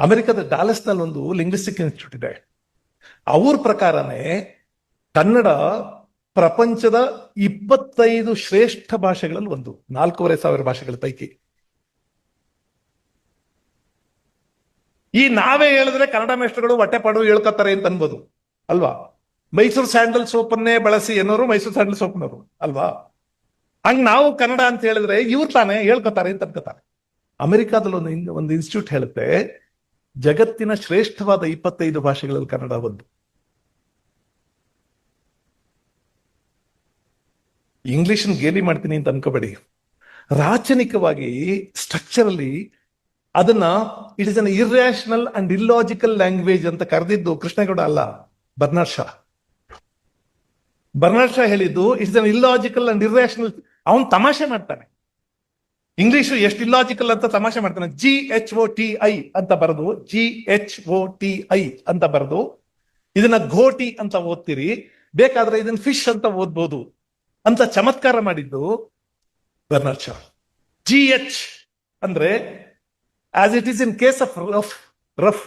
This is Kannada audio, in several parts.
ಅಮೆರಿಕದ ಡಾಲಸ್ನಲ್ಲಿ ಒಂದು ಲಿಂಗ್ವಿಸ್ಟಿಕ್ ಇನ್ಸ್ಟಿಟ್ಯೂಟ್ ಇದೆ. ಅವ್ರ ಪ್ರಕಾರನೇ ಕನ್ನಡ ಪ್ರಪಂಚದ ಇಪ್ಪತ್ತೈದು ಶ್ರೇಷ್ಠ ಭಾಷೆಗಳಲ್ಲಿ ಒಂದು, ನಾಲ್ಕೂವರೆ ಸಾವಿರ ಭಾಷೆಗಳ ಪೈಕಿ. ಈ ನಾವೇ ಹೇಳಿದ್ರೆ ಕನ್ನಡ ಮೇಷ್ಟ್ರುಗಳು ಹೊಟ್ಟೆ ಪಾಡು ಹೇಳ್ಕೊತಾರೆ ಅಂತ ಅನ್ಬೋದು. ಅಲ್ವಾ? ಮೈಸೂರು ಸ್ಯಾಂಡಲ್ ಸೋಪನ್ನೇ ಬಳಸಿ ಅನ್ನೋರು ಮೈಸೂರು ಸ್ಯಾಂಡಲ್ ಸೋಪ್ನವರು, ಅಲ್ವಾ? ಹಂಗ್ ನಾವು ಕನ್ನಡ ಅಂತ ಹೇಳಿದ್ರೆ ಇವ್ರು ತಾನೇ ಹೇಳ್ಕೊತಾರೆ ಅಂತ ಅನ್ಕೋತಾರೆ. ಅಮೆರಿಕಾದಲ್ಲಿ ಒಂದು ಒಂದು ಇನ್ಸ್ಟಿಟ್ಯೂಟ್ ಹೇಳುತ್ತೆ ಜಗತ್ತಿನ ಶ್ರೇಷ್ಠವಾದ ಇಪ್ಪತ್ತೈದು ಭಾಷೆಗಳಲ್ಲಿ ಕನ್ನಡ ಒಂದು. ಇಂಗ್ಲಿಷ್ ಗೇಲಿ ಮಾಡ್ತೀನಿ ಅಂತ ಅನ್ಕೋಬೇಡಿ. ರಾಚನಿಕವಾಗಿ ಅಲ್ಲಿ ಅದನ್ನ it is an irrational and illogical language ಅಂತ ಕರೆದಿದ್ದು ಕೃಷ್ಣೇಗೌಡ ಅಲ್ಲ, ಬರ್ನಾಡ್ ಶಾ ಬರ್ನಾಡ್ ಶಾ ಹೇಳಿದ್ದು it's an illogical and irrational ಅವನ್ ತಮಾಷೆ ಮಾಡ್ತಾನೆ. ಇಂಗ್ಲಿಷ್ ಎಷ್ಟು ಇಲ್ಲಾಜಿಕಲ್ ಅಂತ ತಮಾಷೆ ಮಾಡ್ತಾನೆ. G H O T I ಅಂತ ಬರೆದು G H O T I ಅಂತ ಬರೆದು, ಇದನ್ನ ಘೋಟಿ ಅಂತ ಓದ್ತೀರಿ. ಬೇಕಾದ್ರೆ ಇದನ್ನ ಫಿಶ್ ಅಂತ ಓದ್ಬೋದು. ಅಂತ ಚಮತ್ಕಾರ ಮಾಡಿದ್ದು ಬರ್ನಾಡ್ ಶಾ. ಜಿ ಎಚ್ ಅಂದ್ರೆ as it is in case of rough rough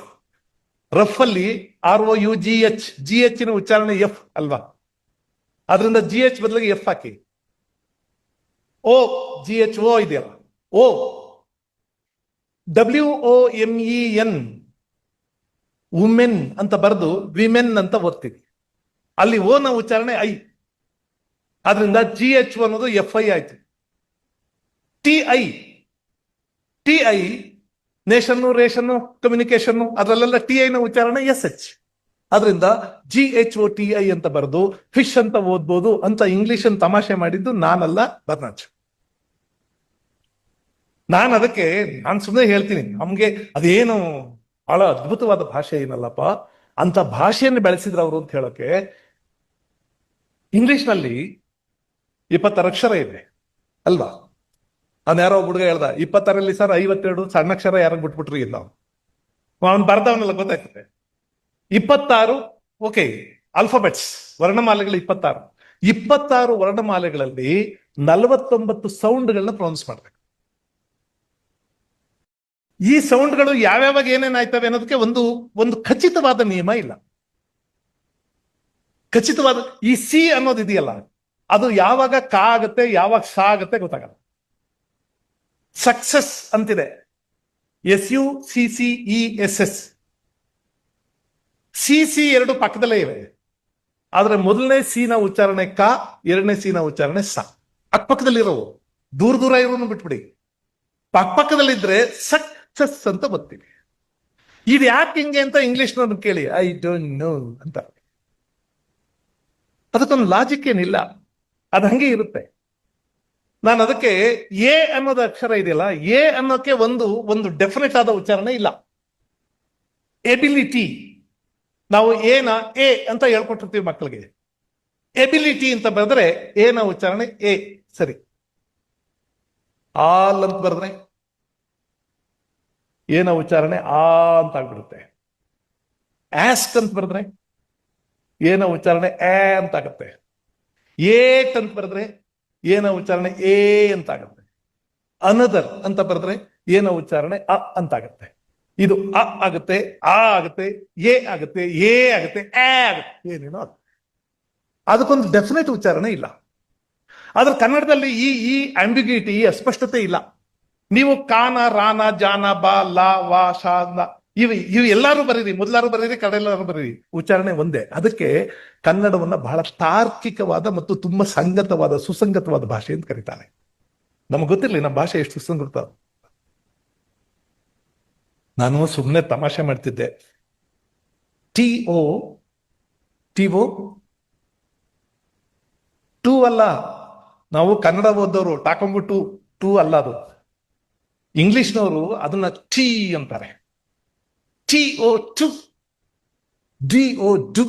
rough ಅಲ್ಲಿ R O U G H G H ಉಚ್ಚಾರಣೆ ಎಫ್ ಅಲ್ವಾ? ಅದರಿಂದ ಜಿ ಎಚ್ ಬದಲಿಗೆ ಎಫ್ ಹಾಕಿ. ಓ ಜಿ ಎಚ್ ಓ ಇದೆಯಲ್ಲ. O W O M E N women ಅಂತ ಬರೆದು ವಿಮೆನ್ ಅಂತ ಓದ್ತೀವಿ. ಅಲ್ಲಿ ಓ ನ ಉಚ್ಚಾರಣೆ ಐ ಆದ್ರಿಂದ ಜಿ ಎಚ್ ಅನ್ನೋದು ಎಫ್ ಐ ಆಯ್ತು. T I T I nation ration communication ಅದರಲ್ಲೆಲ್ಲ ಟಿ ಐ ನ ಉಚ್ಚಾರಣೆ ಎಸ್ ಎಚ್ ಅದರಿಂದ G H O T I ಅಂತ ಬರೆದು ಫಿಶ್ ಅಂತ ಓದ್ಬೋದು ಅಂತ ಇಂಗ್ಲಿಷ್ ತಮಾಷೆ ಮಾಡಿದ್ದು ನಾನಲ್ಲ ಬರ್ನಾಚ್ ನಾನು ಅದಕ್ಕೆ, ನಾನು ಸುಮ್ಮನೆ ಹೇಳ್ತೀನಿ, ನಮ್ಗೆ ಅದೇನು ಬಹಳ ಅದ್ಭುತವಾದ ಭಾಷೆ ಏನಲ್ಲಪ್ಪ? ಅಂತ ಭಾಷೆಯನ್ನು ಬೆಳೆಸಿದ್ರು ಅವರು ಅಂತ ಹೇಳೋಕೆ ಇಂಗ್ಲಿಷ್ನಲ್ಲಿ ಇಪ್ಪತ್ತಾರು ಅಕ್ಷರ ಇದೆ, ಅಲ್ವಾ? ಅವ್ನು ಯಾರೋ ಹುಡುಗ ಹೇಳ್ದ, ಇಪ್ಪತ್ತಾರಲ್ಲಿ ಸರ್ ಐವತ್ತೆರಡು, ಸಣ್ಣ ಅಕ್ಷರ ಯಾರು ಬಿಟ್ಬಿಟ್ರಿ ಇಲ್ಲ ಅವ್ನು ಬರ್ದವನೆಲ್ಲ ಗೊತ್ತಾಗ್ತದೆ ಇಪ್ಪತ್ತಾರು, ಓಕೆ ಆಲ್ಫಾಬೆಟ್ಸ್ ವರ್ಣಮಾಲೆಗಳು ಇಪ್ಪತ್ತಾರು. ಇಪ್ಪತ್ತಾರು ವರ್ಣಮಾಲೆಗಳಲ್ಲಿ ನಲವತ್ತೊಂಬತ್ತು ಸೌಂಡ್ಗಳನ್ನ ಪ್ರೊನೌನ್ಸ್ ಮಾಡ್ಬೇಕು. ಈ ಸೌಂಡ್ಗಳು ಯಾವ್ಯಾವಾಗ ಏನೇನಾಯ್ತವೆ ಅನ್ನೋದಕ್ಕೆ ಒಂದು ಒಂದು ಖಚಿತವಾದ ನಿಯಮ ಇಲ್ಲ. ಖಚಿತವಾದ, ಈ ಸಿ ಅನ್ನೋದು ಇದೆಯಲ್ಲ, ಅದು ಯಾವಾಗ ಕ ಆಗತ್ತೆ, ಯಾವಾಗ ಸ ಆಗತ್ತೆ ಗೊತ್ತಾಗಲ್ಲ. ಸಕ್ಸಸ್ ಅಂತಿದೆ. S U C C E S S. C C ಎರಡು ಪಕ್ಕದಲ್ಲೇ ಇವೆ. ಆದ್ರೆ ಮೊದಲನೇ ಸಿನ ಉಚ್ಚಾರಣೆ ಕ, ಎರಡನೇ ಸಿನ ಉಚ್ಚಾರಣೆ ಸ. ಅಕ್ಕಪಕ್ಕದಲ್ಲಿರೋವು ದೂರ ದೂರ ಇರೋನು ಬಿಟ್ಬಿಡಿ. ಪಕ್ಕಪಕ್ಕದಲ್ಲಿದ್ರೆ ಸಕ್ಸಸ್ ಅಂತ ಬರ್ತೀನಿ. ಇದು ಯಾಕೆ ಹಿಂಗೆ ಅಂತ ಇಂಗ್ಲಿಷ್ನವ್ರನ್ನ ಕೇಳಿ ಐ ಡೋಂಟ್ ನೋ ಅಂತ. ಅದಕ್ಕೊಂದು ಲಾಜಿಕ್ ಏನಿಲ್ಲ. ಅದು ಹಂಗೆ ಇರುತ್ತೆ. ನಾನು ಅದಕ್ಕೆ ಎ ಅನ್ನೋದು ಅಕ್ಷರ ಇದೆಯಲ್ಲ, ಎ ಅನ್ನೋಕ್ಕೆ ಒಂದು ಒಂದು ಡೆಫಿನೆಟ್ ಆದ ಉಚ್ಚಾರಣೆ ಇಲ್ಲ. ಎಬಿಲಿಟಿ ನಾವು ಏನ ಎ ಅಂತ ಹೇಳ್ಕೊಟ್ಟಿರ್ತೀವಿ ಮಕ್ಕಳಿಗೆ ಎಬಿಲಿಟಿ ಅಂತ ಬರೆದ್ರೆ ಏನ ಉಚ್ಚಾರಣೆ ಎ. ಸರಿ. ಆಲ್ ಅಂತ ಬರೆದ್ರೆ ಏನ ಉಚ್ಚಾರಣೆ ಆ ಅಂತ ಆಗ್ಬಿಡುತ್ತೆ. ಆಸ್ಕ್ ಅಂತ ಬರೆದ್ರೆ ಏನ ಉಚ್ಚಾರಣೆ ಎ ಅಂತ ಆಗುತ್ತೆ. ಏಟ್ ಅಂತ ಬರೆದ್ರೆ ಏನ ಉಚ್ಚಾರಣೆ ಎ ಅಂತ ಆಗುತ್ತೆ. ಅನದರ್ ಅಂತ ಬರೆದ್ರೆ ಏನ ಉಚ್ಚಾರಣೆ ಅ ಅಂತ ಆಗುತ್ತೆ. ಇದು ಅ ಆಗುತ್ತೆ, ಆ ಆಗುತ್ತೆ, ಎ ಆಗುತ್ತೆ ಎ ಆಗುತ್ತೆ ಎ ಆಗುತ್ತೆ, ಏನೇನೋ ಆಗುತ್ತೆ. ಅದಕ್ಕೊಂದು ಡೆಫಿನೆಟ್ ಉಚ್ಚಾರಣೆ ಇಲ್ಲ. ಆದ್ರೆ ಕನ್ನಡದಲ್ಲಿ ಈ ಈ ಆಂಬಿಗ್ಯೂಟಿ ಈ ಅಸ್ಪಷ್ಟತೆ ಇಲ್ಲ. ನೀವು ಕಾನ, ರಾನ, ಜಾನ, ಬಾ, ಲಾ, ವಾ, ಶಾ ಇವು ಇವು ಎಲ್ಲಾರು ಬರೀರಿ. ಮೊದಲಾರು ಬರೀರಿ, ಕಡೆಯಲ್ಲಾರು ಬರೀರಿ. ಉಚ್ಚಾರಣೆ ಒಂದೇ. ಅದಕ್ಕೆ ಕನ್ನಡವನ್ನ ಬಹಳ ತಾರ್ಕಿಕವಾದ ಮತ್ತು ತುಂಬಾ ಸಂಗತವಾದ, ಸುಸಂಗತವಾದ ಭಾಷೆ ಅಂತ ಕರೀತಾರೆ. ನಮಗೆ ಗೊತ್ತಿರಲಿ, ನಮ್ಮ ಭಾಷೆ ಎಷ್ಟು ಸುಸಂಗತ. ನಾನು ಸುಮ್ಮನೆ ತಮಾಷೆ ಮಾಡ್ತಿದ್ದೆ. T, O T, O, to ಅಲ್ಲ. ನಾವು ಕನ್ನಡ ಓದೋರು, ಟಾಕೊಂಬಿಟ್ಟು ಟೂ ಅಲ್ಲ ಅದು. ಇಂಗ್ಲಿಷ್ನವರು ಅದನ್ನ ಟಿ ಅಂತಾರೆ. T O to D O do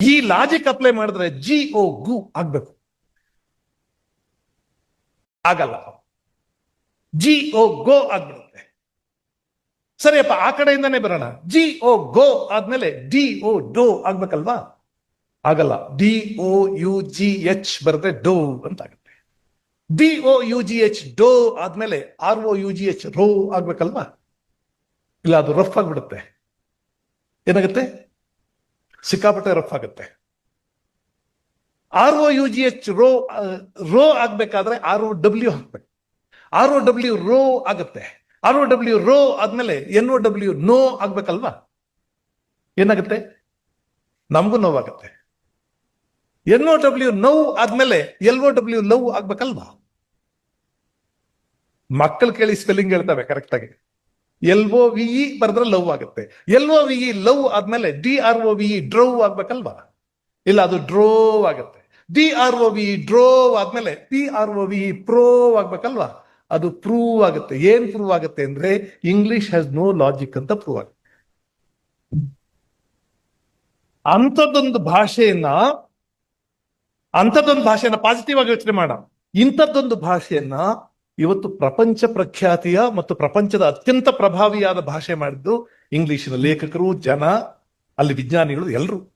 ಈ ಲಾಜಿಕ್ ಅಪ್ಲೈ ಮಾಡಿದ್ರೆ ಜಿ ಓ ಗು ಆಗ್ಬೇಕು. ಆಗಲ್ಲ. ಜಿ ಓ ಗೋ ಆಗ್ಬಿಡುತ್ತೆ. ಸರಿಯಪ್ಪ, ಆ ಕಡೆಯಿಂದಾನೇ ಬರೋಣ. ಜಿ ಓ ಗೋ ಆದ್ಮೇಲೆ ಡಿ ಓ ಡೋ ಆಗ್ಬೇಕಲ್ವಾ? ಆಗಲ್ಲ. D O U G H ಬರೆದ್ರೆ ಡೋ ಅಂತ ಆಗುತ್ತೆ D O U G H dough ಆದ್ಮೇಲೆ R O U G H row ಆಗ್ಬೇಕಲ್ವಾ? ಇಲ್ಲ, ಅದು ರಫ್ ಆಗ್ಬಿಡುತ್ತೆ. ಏನಾಗುತ್ತೆ? ಸಿಕ್ಕಾಪಟ್ಟೆ ರಫ್ ಆಗುತ್ತೆ. R O U G H row row ಆಗ್ಬೇಕಾದ್ರೆ ಆರ್ ಒ ಡಬ್ಲ್ಯೂ ಹಾಕ್ಬೇಕು ಆರ್ ಒ ಡಬ್ಲ್ಯೂ ರೋ ಆಗುತ್ತೆ. ಆರ್ ಒ ಡಬ್ಲ್ಯೂ ರೋ ಆದ್ಮೇಲೆ ಎನ್ ಒ ಡಬ್ಲ್ಯೂ ನೋ ಆಗ್ಬೇಕಲ್ವಾ? ಏನಾಗುತ್ತೆ? ನಮಗೂ ನೋವಾಗುತ್ತೆ. ಎನ್ ಒ ಡಬ್ಲ್ಯೂ ನೋವು ಆದ್ಮೇಲೆ ಎಲ್ ಒ ಡಬ್ಲ್ಯೂ ಲವ್ ಆಗ್ಬೇಕಲ್ವಾ? ಮಕ್ಕಳು ಕೇಳಿ ಸ್ಪೆಲ್ಲಿಂಗ್ ಹೇಳ್ತವೆ ಕರೆಕ್ಟ್ ಆಗಿ. ಎಲ್ ಒ ವಿಇ ಬರೆದ್ರೆ ಲವ್ ಆಗುತ್ತೆ. L O V E love ಆದ್ಮೇಲೆ D R O V E ಡ್ರೌ ಆಗ್ಬೇಕಲ್ವಾ? ಇಲ್ಲ, ಅದು ಡ್ರೋ ಆಗುತ್ತೆ. D R O V drove ಆದ್ಮೇಲೆ P R O V pro ಆಗ್ಬೇಕಲ್ವಾ? ಅದು ಪ್ರೂವ್ ಆಗುತ್ತೆ. ಏನ್ ಪ್ರೂವ್ ಆಗುತ್ತೆ ಅಂದ್ರೆ ಇಂಗ್ಲಿಷ್ ಹ್ಯಾಸ್ ನೋ ಲಾಜಿಕ್ ಅಂತ ಪ್ರೂವ್ ಆಗುತ್ತೆ. ಅಂಥದ್ದೊಂದು ಭಾಷೆಯನ್ನ ಅಂಥದ್ದೊಂದು ಭಾಷೆಯನ್ನ ಪಾಸಿಟಿವ್ ಆಗಿ ಯೋಚನೆ ಮಾಡೋಣ ಇಂಥದ್ದೊಂದು ಭಾಷೆಯನ್ನ ಇವತ್ತು ಪ್ರಪಂಚ ಪ್ರಖ್ಯಾತಿಯ ಮತ್ತು ಪ್ರಪಂಚದ ಅತ್ಯಂತ ಪ್ರಭಾವಿಯಾದ ಭಾಷೆ ಮಾಡಿದ್ದು ಇಂಗ್ಲಿಷಿನ ಲೇಖಕರು, ಜನ, ಅಲ್ಲಿ ವಿಜ್ಞಾನಿಗಳು ಎಲ್ಲರೂ.